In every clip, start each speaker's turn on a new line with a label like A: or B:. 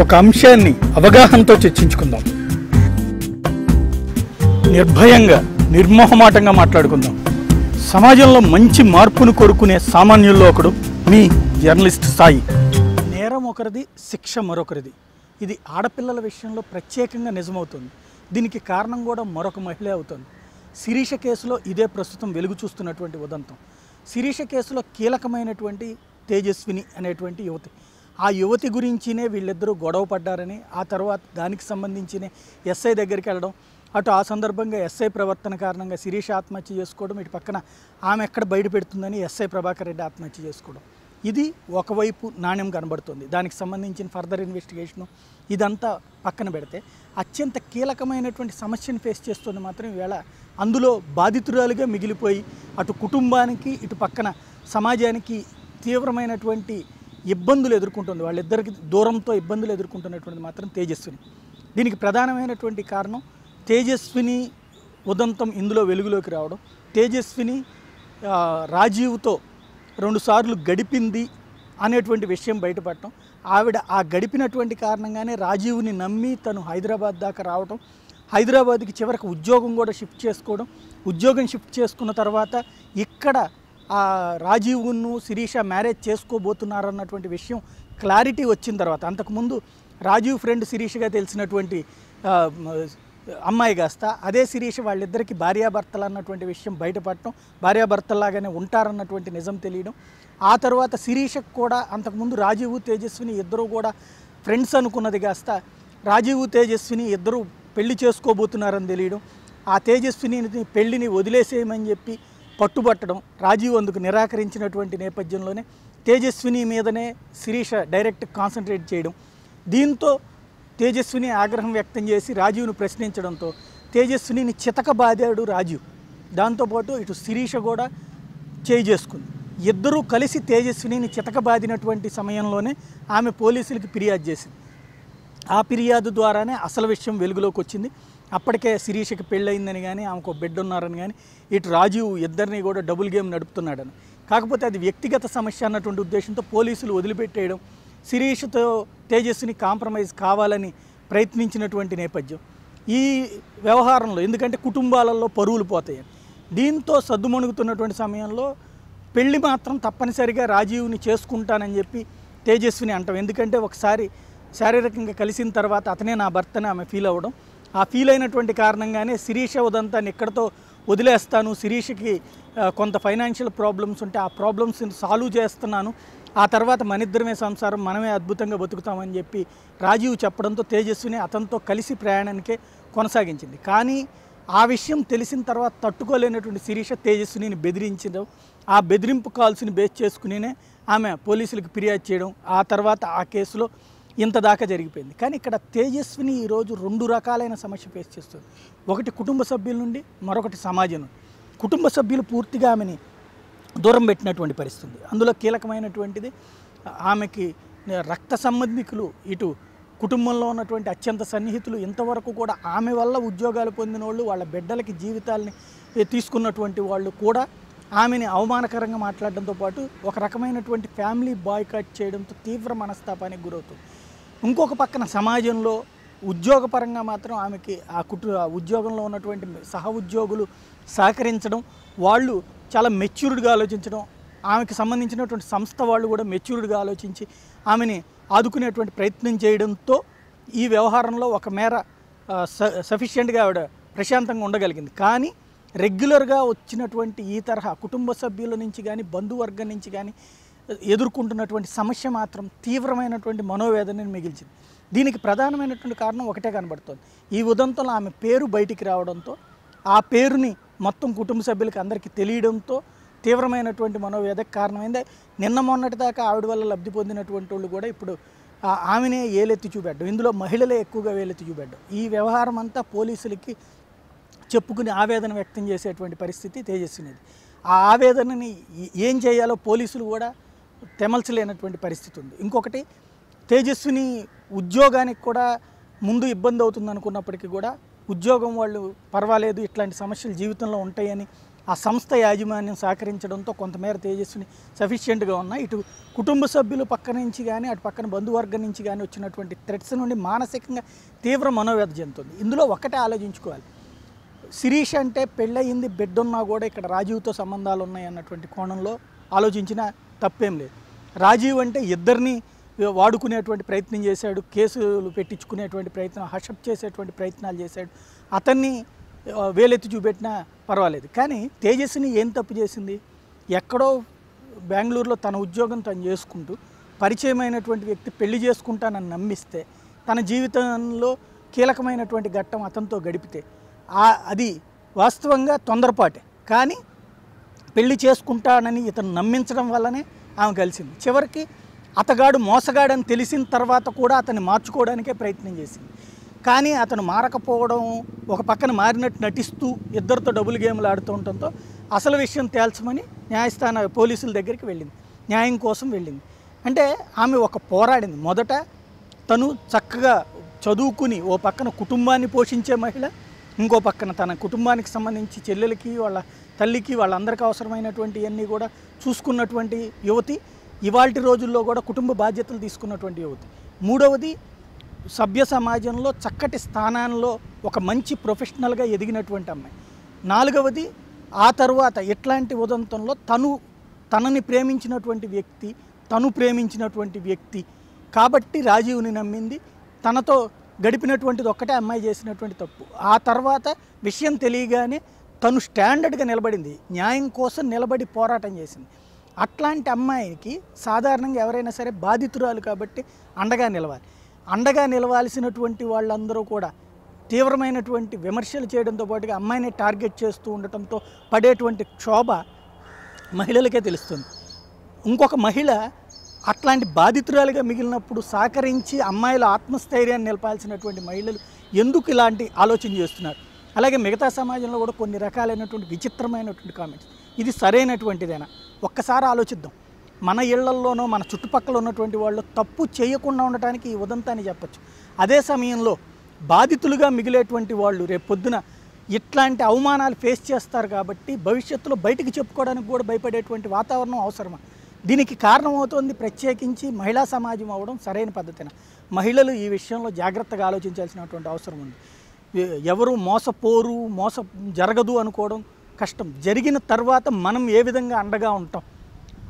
A: ఒక అంశాన్ని అవగాహనతో చర్చించుకుందాం. నిర్భయంగా నిర్మోహమాటంగా మాట్లాడుకుందాం. సమాజంలో మంచి మార్పును కోరుకునే సామాన్యుల్లో ఒకడు మీ జర్నలిస్ట్ సాయి. నేరం ఒకరిది శిక్ష మరొకరిది. ఇది ఆడపిల్లల విషయంలో ప్రత్యేకంగా నిజమవుతుంది. దీనికి కారణం కూడా మరొక మహిళే అవుతుంది. శిరీష కేసులో ఇదే ప్రస్తుతం వెలుగు చూస్తున్నటువంటి ఉదంతం. శిరీష కేసులో కీలకమైనటువంటి తేజస్విని అనేటువంటి యువతి. ఆ యువతి గురించినే వీళ్ళిద్దరూ గొడవ పడ్డారని ఆ తర్వాత దానికి సంబంధించిన ఎస్ఐ దగ్గరికి వెళ్ళడం అటు ఆ సందర్భంగా ఎస్ఐ ప్రవర్తన కారణంగా శిరీష ఆత్మహత్య చేసుకోవడం ఇటు పక్కన ఆమె ఎక్కడ బయట పెడుతుందని ఎస్ఐ ప్రభాకర్ రెడ్డి ఆత్మహత్య చేసుకోవడం. ఇది ఒకవైపు నాణ్యం కనబడుతుంది. దానికి సంబంధించిన ఫర్దర్ ఇన్వెస్టిగేషను ఇదంతా పక్కన పెడితే అత్యంత కీలకమైనటువంటి సమస్యను ఫేస్ చేస్తుంది మాత్రం ఈవేళ అందులో బాధితురాలుగా మిగిలిపోయి అటు కుటుంబానికి ఇటు పక్కన సమాజానికి తీవ్రమైనటువంటి ఇబ్బందులు ఎదుర్కొంటుంది. వాళ్ళిద్దరికి దూరంతో ఇబ్బందులు ఎదుర్కొంటున్నటువంటి మాత్రం తేజస్విని. దీనికి ప్రధానమైనటువంటి కారణం తేజస్విని ఉదంతం ఇందులో వెలుగులోకి రావడం. తేజస్విని రాజీవ్తో రెండుసార్లు గడిపింది అనేటువంటి విషయం బయటపడటం. ఆవిడ ఆ గడిపినటువంటి కారణంగానే రాజీవ్ని నమ్మి తను హైదరాబాద్ దాకా రావటం. హైదరాబాద్కి చివరికి ఉద్యోగం కూడా షిఫ్ట్ చేసుకోవడం. ఉద్యోగం షిఫ్ట్ చేసుకున్న తర్వాత ఇక్కడ రాజీవ్ను శిరీష మ్యారేజ్ చేసుకోబోతున్నారన్నటువంటి విషయం క్లారిటీ వచ్చిన తర్వాత అంతకుముందు రాజీవ్ ఫ్రెండ్ శిరీషగా తెలిసినటువంటి అమ్మాయి కాస్త అదే శిరీష వాళ్ళిద్దరికి భార్యాభర్తలు అన్నటువంటి విషయం బయటపడటం భార్యాభర్తలాగానే ఉంటారన్నటువంటి నిజం తెలియడం. ఆ తర్వాత శిరీషకు కూడా అంతకుముందు రాజీవ్ తేజస్విని ఇద్దరు కూడా ఫ్రెండ్స్ అనుకున్నది కాస్త రాజీవ్ తేజస్విని ఇద్దరు పెళ్ళి చేసుకోబోతున్నారని తెలియడం ఆ తేజస్విని పెళ్ళిని వదిలేసేయమని చెప్పి పట్టుబట్టడం రాజీవ్ అందుకు నిరాకరించినటువంటి నేపథ్యంలోనే తేజస్విని మీదనే శిరీష డైరెక్ట్ కాన్సన్ట్రేట్ చేయడం. దీంతో తేజస్విని ఆగ్రహం వ్యక్తం చేసి రాజీవ్ను ప్రశ్నించడంతో తేజస్వినిని చితకబాదాడు రాజీవ్. దాంతోపాటు ఇటు శిరీష కూడా చేయి చేసుకుంది. ఇద్దరూ కలిసి తేజస్వినిని చితకబాదినటువంటి సమయంలోనే ఆమె పోలీసులకి ఫిర్యాదు చేసింది. ఆ ఫిర్యాదు ద్వారానే అసలు విషయం వెలుగులోకి వచ్చింది. అప్పటికే శిరీషకి పెళ్ళయిందని కానీ ఆమెకు బిడ్డ ఉన్నారని కానీ ఇటు రాజీవ్ ఇద్దరిని కూడా డబుల్ గేమ్ నడుపుతున్నాడని. కాకపోతే అది వ్యక్తిగత సమస్య అన్నటువంటి ఉద్దేశంతో పోలీసులు వదిలిపెట్టేయడం శిరీష్తో తేజస్విని కాంప్రమైజ్ కావాలని ప్రయత్నించినటువంటి నేపథ్యం. ఈ వ్యవహారంలో ఎందుకంటే కుటుంబాలలో పరువులు పోతాయి. దీంతో సద్దుమణుగుతున్నటువంటి సమయంలో పెళ్ళి మాత్రం తప్పనిసరిగా రాజీవ్ని చేసుకుంటానని చెప్పి తేజస్విని అంటాం. ఎందుకంటే ఒకసారి శారీరకంగా కలిసిన తర్వాత అతనే నా భర్తని ఆమె ఫీల్ అవ్వడం ఆ ఫీల్ అయినటువంటి కారణంగానే శిరీష ఉదంతాన్ని ఇక్కడతో వదిలేస్తాను? శిరీషకి కొంత ఫైనాన్షియల్ ప్రాబ్లమ్స్ ఉంటే ఆ ప్రాబ్లమ్స్ని సాల్వ్ చేస్తున్నాను. ఆ తర్వాత మనిద్దరమే సంసారం మనమే అద్భుతంగా బతుకుతామని చెప్పి రాజీవ్ చెప్పడంతో తేజస్విని అతనితో కలిసి ప్రయాణానికే కొనసాగించింది. కానీ ఆ విషయం తెలిసిన తర్వాత తట్టుకోలేనటువంటి శిరీష తేజస్విని బెదిరించడం ఆ బెదిరింపు కాల్స్ని బేస్ చేసుకునినే ఆమె పోలీసులకు ఫిర్యాదు చేయడం ఆ తర్వాత ఆ కేసులో ఇంత దాకా జరిగిపోయింది. కానీ ఇక్కడ తేజస్విని ఈరోజు రెండు రకాలైన సమస్య ఫేస్ చేస్తుంది. ఒకటి కుటుంబ సభ్యుల నుండి మరొకటి సమాజం నుండి. కుటుంబ సభ్యులు పూర్తిగా ఆమెని దూరం పెట్టినటువంటి పరిస్థితి అందులో కీలకమైనటువంటిది ఆమెకి రక్త సంబంధికులు ఇటు కుటుంబంలో ఉన్నటువంటి అత్యంత సన్నిహితులు ఇంతవరకు కూడా ఆమె వల్ల ఉద్యోగాలు పొందిన వాళ్ళు వాళ్ళ బిడ్డలకి జీవితాలని తీసుకున్నటువంటి వాళ్ళు కూడా ఆమెని అవమానకరంగా మాట్లాడడంతో పాటు ఒక రకమైనటువంటి ఫ్యామిలీ బాయ్కాట్ చేయడంతో తీవ్ర మనస్తాపానికి గురవుతుంది. ఇంకొక పక్కన సమాజంలో ఉద్యోగపరంగా మాత్రం ఆమెకి ఆ కుటు ఉద్యోగంలో ఉన్నటువంటి సహ ఉద్యోగులు సహకరించడం వాళ్ళు చాలా మెచ్యూర్డ్గా ఆలోచించడం ఆమెకి సంబంధించినటువంటి సంస్థ వాళ్ళు కూడా మెచ్యూర్డ్గా ఆలోచించి ఆమెని ఆదుకునేటువంటి ప్రయత్నం చేయడంతో ఈ వ్యవహారంలో ఒక మేర సఫిషియెంట్గా ఆవిడ ప్రశాంతంగా ఉండగలిగింది. కానీ రెగ్యులర్గా వచ్చినటువంటి ఈ తరహా కుటుంబ సభ్యుల నుంచి కానీ బంధువర్గం నుంచి కానీ ఎదుర్కొంటున్నటువంటి సమస్య మాత్రం తీవ్రమైనటువంటి మనోవేదనని మిగిల్చింది. దీనికి ప్రధానమైనటువంటి కారణం ఒకటే కనబడుతుంది. ఈ ఉదంతంలో ఆమె పేరు బయటికి రావడంతో ఆ పేరుని మొత్తం కుటుంబ సభ్యులకి అందరికీ తెలియడంతో తీవ్రమైనటువంటి మనోవేదకు కారణమైంది. నిన్న మొన్నటి దాకా ఆవిడ వల్ల లబ్ధి పొందినటువంటి వాళ్ళు కూడా ఇప్పుడు ఆ- ఆమెనే ఏలెత్తి చూపెట్టడం ఇందులో మహిళలే ఎక్కువగా వేలెత్తి చూపెట్టడం. ఈ వ్యవహారం అంతా పోలీసులకి చెప్పుకుని ఆవేదన వ్యక్తం చేసేటువంటి పరిస్థితి తేజస్వినిది. ఆ ఆవేదనని ఏం చేయాలో పోలీసులు కూడా తెమల్చలేనటువంటి పరిస్థితి ఉంది. ఇంకొకటి తేజస్విని ఉద్యోగానికి కూడా ముందు ఇబ్బంది అవుతుంది అనుకున్నప్పటికీ కూడా ఉద్యోగం వాళ్ళు పర్వాలేదు ఇట్లాంటి సమస్యలు జీవితంలో ఉంటాయని ఆ సంస్థ యాజమాన్యం సహకరించడంతో కొంతమేర తేజస్విని సఫిషియెంట్గా ఉన్నాయి ఇటు కుటుంబ సభ్యులు పక్క నుంచి కానీ అటు పక్కన బంధువర్గం నుంచి కానీ వచ్చినటువంటి థ్రెట్స్ నుండి మానసికంగా తీవ్ర మనోవ్యధ చెందుతుంది. ఇందులో ఒక్కటే ఆలోచించుకోవాలి. శిరీష్ అంటే పెళ్ళయింది బిడ్డ ఉన్నా కూడా ఇక్కడ రాజీవ్తో సంబంధాలు ఉన్నాయి అన్నటువంటి కోణంలో ఆలోచించిన తప్పేం లేదు. రాజీవ్ అంటే ఇద్దరిని వాడుకునేటువంటి ప్రయత్నం చేశాడు కేసులు పెట్టించుకునేటువంటి ప్రయత్నం హషప్ చేసేటువంటి ప్రయత్నాలు చేశాడు. అతన్ని వేలెత్తి చూపెట్టినా పర్వాలేదు. కానీ తేజస్ని ఏం తప్పు చేసింది? ఎక్కడో బెంగళూరులో తన ఉద్యోగం తను చేసుకుంటూ పరిచయమైనటువంటి వ్యక్తి పెళ్ళి చేసుకుంటానని నమ్మిస్తే తన జీవితంలో కీలకమైనటువంటి ఘట్టం అతనితో గడిపితే అది వాస్తవంగా తొందరపాటే. కానీ పెళ్ళి చేసుకుంటానని ఇతను నమ్మించడం వల్లనే ఆమె కలిసింది. చివరికి అతగాడు మోసగాడని తెలిసిన తర్వాత కూడా అతన్ని మార్చుకోవడానికే ప్రయత్నం చేసింది. కానీ అతను మారకపోవడం ఒక పక్కన మారినట్టు నటిస్తూ ఇద్దరితో డబుల్ గేమ్లు ఆడుతూ ఉండటంతో అసలు విషయం తేల్చమని న్యాయస్థాన పోలీసుల దగ్గరికి వెళ్ళింది. న్యాయం కోసం వెళ్ళింది. అంటే ఆమె ఒక పోరాడింది. మొదట తను చక్కగా చదువుకుని ఓ పక్కన కుటుంబాన్ని పోషించే మహిళ ఇంకో పక్కన తన కుటుంబానికి సంబంధించి చెల్లెలకి వాళ్ళ తల్లికి వాళ్ళందరికీ అవసరమైనటువంటి అన్నీ కూడా చూసుకున్నటువంటి యువతి ఇవాళ రోజుల్లో కూడా కుటుంబ బాధ్యతలు తీసుకున్నటువంటి యువతి. మూడవది సభ్య సమాజంలో చక్కటి స్థానాల్లో ఒక మంచి ప్రొఫెషనల్గా ఎదిగినటువంటి అమ్మాయి. నాలుగవది ఆ తర్వాత ఇట్లాంటి ఉదంతంలో తను తనని ప్రేమించినటువంటి వ్యక్తి తను ప్రేమించినటువంటి వ్యక్తి కాబట్టి రాజీవ్ని నమ్మింది. తనతో గడిపినటువంటిది ఒక్కటే అమ్మాయి చేసినటువంటి తప్పు. ఆ తర్వాత విషయం తెలియగానే తను స్టాండర్డ్గా నిలబడింది. న్యాయం కోసం నిలబడి పోరాటం చేసింది. అట్లాంటి అమ్మాయికి సాధారణంగా ఎవరైనా సరే బాధితురాలు కాబట్టి అండగా నిలవాలి. అండగా నిలవాల్సినటువంటి వాళ్ళందరూ కూడా తీవ్రమైనటువంటి విమర్శలు చేయడంతో పాటుగా అమ్మాయిని టార్గెట్ చేస్తూ ఉండటంతో పడేటువంటి క్షోభ మహిళలకే తెలుస్తుంది. ఇంకొక మహిళ అట్లాంటి బాధితురాలుగా మిగిలినప్పుడు సహకరించి అమ్మాయిల ఆత్మస్థైర్యాన్ని నిలపాల్సినటువంటి మహిళలు ఎందుకు ఇలాంటి ఆలోచన చేస్తున్నారు? అలాగే మిగతా సమాజంలో కూడా కొన్ని రకాలైనటువంటి విచిత్రమైనటువంటి కామెంట్స్ ఇది సరైనటువంటిదేనా? ఒక్కసారి ఆలోచిద్దాం. మన ఇళ్ళల్లోనో మన చుట్టుపక్కల ఉన్నటువంటి వాళ్ళు తప్పు చేయకుండా ఉండటానికి ఈ ఉదంతాన్ని చెప్పచ్చు. అదే సమయంలో బాధితులుగా మిగిలేటువంటి వాళ్ళు రేపు పొద్దున ఇట్లాంటి అవమానాలు ఫేస్ చేస్తారు కాబట్టి భవిష్యత్తులో బయటికి చెప్పుకోవడానికి కూడా భయపడేటువంటి వాతావరణం అవసరమా? దీనికి కారణమవుతోంది ప్రత్యేకించి మహిళా సమాజం అవ్వడం సరైన పద్ధతిన? మహిళలు ఈ విషయంలో జాగ్రత్తగా ఆలోచించాల్సినటువంటి అవసరం ఉంది. ఎవరు మోసపోరు మోస జరగదు అనుకోవడం కష్టం. జరిగిన తర్వాత మనం ఏ విధంగా అండగా ఉంటాం?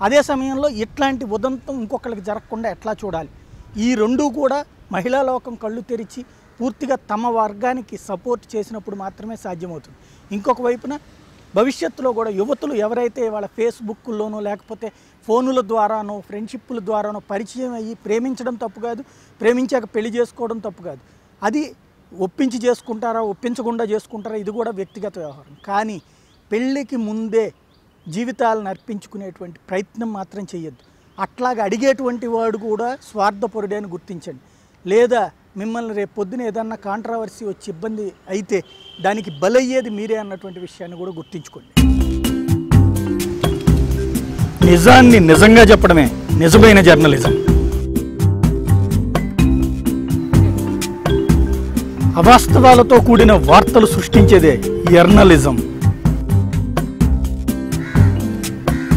A: అదే సమయంలో ఇట్లాంటి ఉదంతం ఇంకొకరికి జరగకుండా ఎట్లా చూడాలి? ఈ రెండూ కూడా మహిళా లోకం కళ్ళు తెరిచి పూర్తిగా తమ వర్గానికి సపోర్ట్ చేసినప్పుడు మాత్రమే సాధ్యమవుతుంది. ఇంకొక వైపున భవిష్యత్తులో కూడా యువతులు ఎవరైతే వాళ్ళ ఫేస్బుక్లోనో లేకపోతే ఫోనుల ద్వారానో ఫ్రెండ్షిప్పుల ద్వారానో పరిచయం అయ్యి ప్రేమించడం తప్పు కాదు. ప్రేమించాక పెళ్ళి చేసుకోవడం తప్పు కాదు. అది ఒప్పించి చేసుకుంటారా ఒప్పించకుండా చేసుకుంటారా ఇది కూడా వ్యక్తిగత వ్యవహారం. కానీ పెళ్ళికి ముందే జీవితాలను అర్పించుకునేటువంటి ప్రయత్నం మాత్రం చేయొద్దు అట్లాగా అడిగేటువంటి వాడు కూడా స్వార్థపరుడే అని గుర్తించండి. లేదా మిమ్మల్ని రేపు పొద్దున ఏదన్నా కాంట్రవర్సీ వచ్చి ఇబ్బంది అయితే దానికి బలయ్యేది మీరే అన్నటువంటి విషయాన్ని కూడా గుర్తించుకోండి. నిజాన్ని నిజంగా చెప్పడమే నిజమైన జర్నలిజం అవాస్తవాలతో కూడిన వార్తలు సృష్టించేదే జర్నలిజం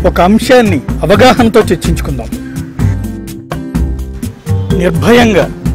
A: ఒక అంశాన్ని అవగాహనతో చర్చించుకుందాం. నిర్భయంగా